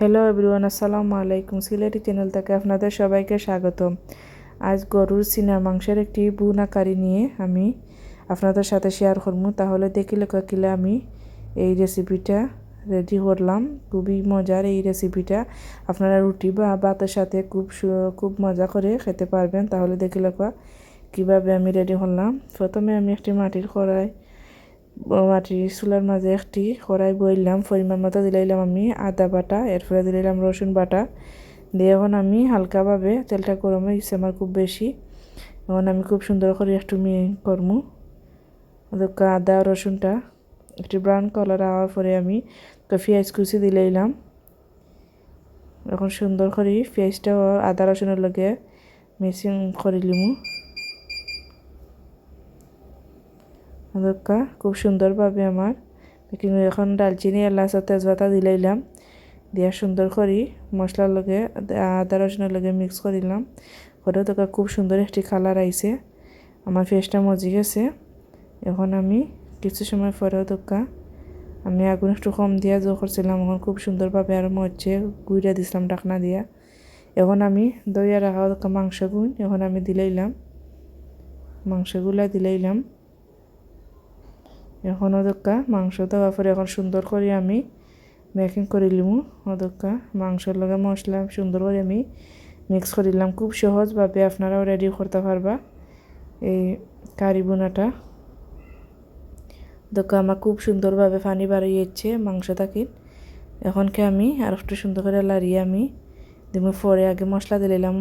Hello everyone আসসালামু আলাইকুম Sylheti channel থেকে আপনাদের সবাইকে স্বাগতম। আজ গরুর সিনা মাংসের একটি বুনা কারি নিয়ে আমি আপনাদের সাথে শেয়ার করব। তাহলে দেখিলে কিলে আমি এই রেসিপিটা রেডি করলাম। খুবই মজার এই রেসিপিটা আপনারা রুটি বা ভাতের সাথে খুব খুব মজা করে খেতে পারবেন। তাহলে দেখিলে কীভাবে আমি রেডি করলাম। প্রথমে আমি একটি মাটির কড়াই মাটির চুলার মাঝে একটি কড়াই বইলাম, পরিমাণ মতো দিলাইলাম আমি আদা বাটা, এরপরে দিলাইলাম রসুন বাটা। দিয়ে এখন আমি হালকাভাবে তেলটা গরম হয়ে গেছে আমার খুব বেশি। এখন আমি খুব সুন্দর করে একটু মিহি করমু। ওদেরকে আদা, রসুনটা একটু ব্রাউন কালার হওয়ার পরে আমি পেঁয়াজ কুচি দিলাইলাম। এখন সুন্দর করে পেঁয়াজটাও আদা, রসুনের লগে মিক্সিং করে লিমু দরকার খুব সুন্দরভাবে আমার বেকিং এখন ডালচিনি এলাচ তেজপাতা দিলাইলাম দিয়া সুন্দর করি মশলার লগে, আদা রসুনের লগে মিক্স করিলাম করে তোকে খুব সুন্দর একটি কালার আইছে আমার ফেসটা মজি গেছে এখন আমি কিছু সময় পরেও দোকা আমি আগুন একটু কম দিয়া জো করছিলাম এখন খুব সুন্দরভাবে আর মরছে গুইরা দিছিলাম ডাকনা দিয়া। এখন আমি দইয়া রাখা দোকা মাংস গুণ, এখন আমি দিলাইলাম মাংসগুলা দিলাইলাম এখন ওদক্কা মাংস দেওয়ার পরে এখন সুন্দর করে আমি। মেকিং করে লিমু ওদক্কা মাংসর লগে মশলা সুন্দর করে আমি মিক্স করিলাম খুব সহজভাবে আপনারাও রেডি করতে পারবা। এই কারি বোনাটা দোকা আমার খুব সুন্দরভাবে পানি বাড়িয়েছে, মাংস থাকি। এখনকে আমি আর একটু সুন্দর করে লাড়িয়ে আমি দিমু। পরে আগে মশলা দিলাইলাম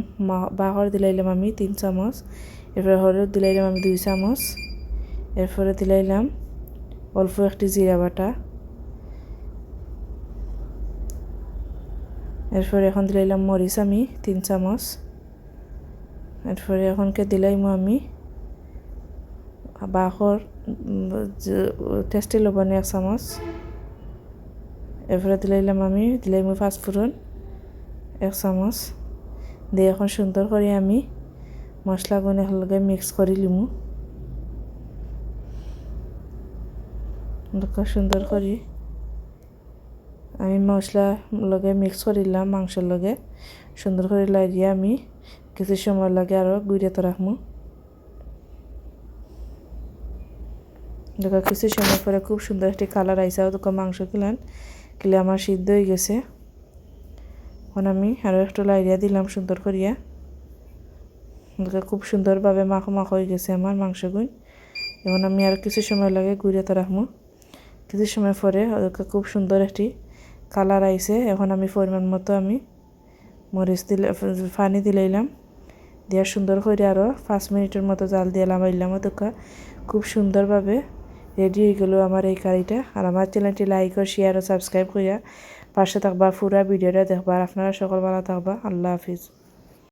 বাহর দিলাইলাম আমি তিন চামচ। এরপরে হলুদ দিলাইলাম আমি দুই চামচ। এরপরে দিলাইলাম অল্প একটি জিরা বাটা। এরপরে এখন দিলাইলাম মরিচ আমি, তিন চামচ। এরপরে এখনকে দিলাইমো আমি বাঁহর টেস্টি লবণে এক চামচ। এরপরে দিলাইলাম আমি, দিলাইমো পাঁচফোড়ন, এক চামচ। দিয়ে এখন সুন্দর করে আমি মশলাগুলো একেলগে মিক্স করে লিমু। সুন্দর করে। আমি মশলা লগে মিক্স করিলাম, মাংসের লগে। সুন্দর করে লাগিয়ে আমি। কিছু সময় লাগে আরও গুড়িয়ে তো রাখব দেখো কিছু সময় পরে খুব সুন্দর একটি কালার আইসা দেখো মাংস কিলান, কিলে আমার সিদ্ধ হয়ে গেছে। এখন আমি আরও একটু লাইরিয়া দিলাম সুন্দর করিয়া। দেখো খুব সুন্দরভাবে মাখো মাখ হয়ে গেছে আমার মাংসগুলো এখন আমি আর কিছু সময় লাগে গুড়িয়ে তো রাখব কিছু সময় পরে খুব সুন্দর একটি কালার আইছে। এখন আমি পরিমাণ মতো আমি মরিচ দিলে পানি দিলাইলাম দিয়া সুন্দর করে আরও পাঁচ মিনিটের মতো জাল দিয়ে লামাইলাম ওদেরকে খুব সুন্দরভাবে রেডি হয়ে গেল আমার এই কারিটা। আর আমার চ্যানেলটি লাইক ও শেয়ার ও সাবস্ক্রাইব করিয়া পাশে থাকবা, পুরা ভিডিওটা দেখবা। আপনারা সকল ভালো থাকবা। আল্লাহ হাফিজ।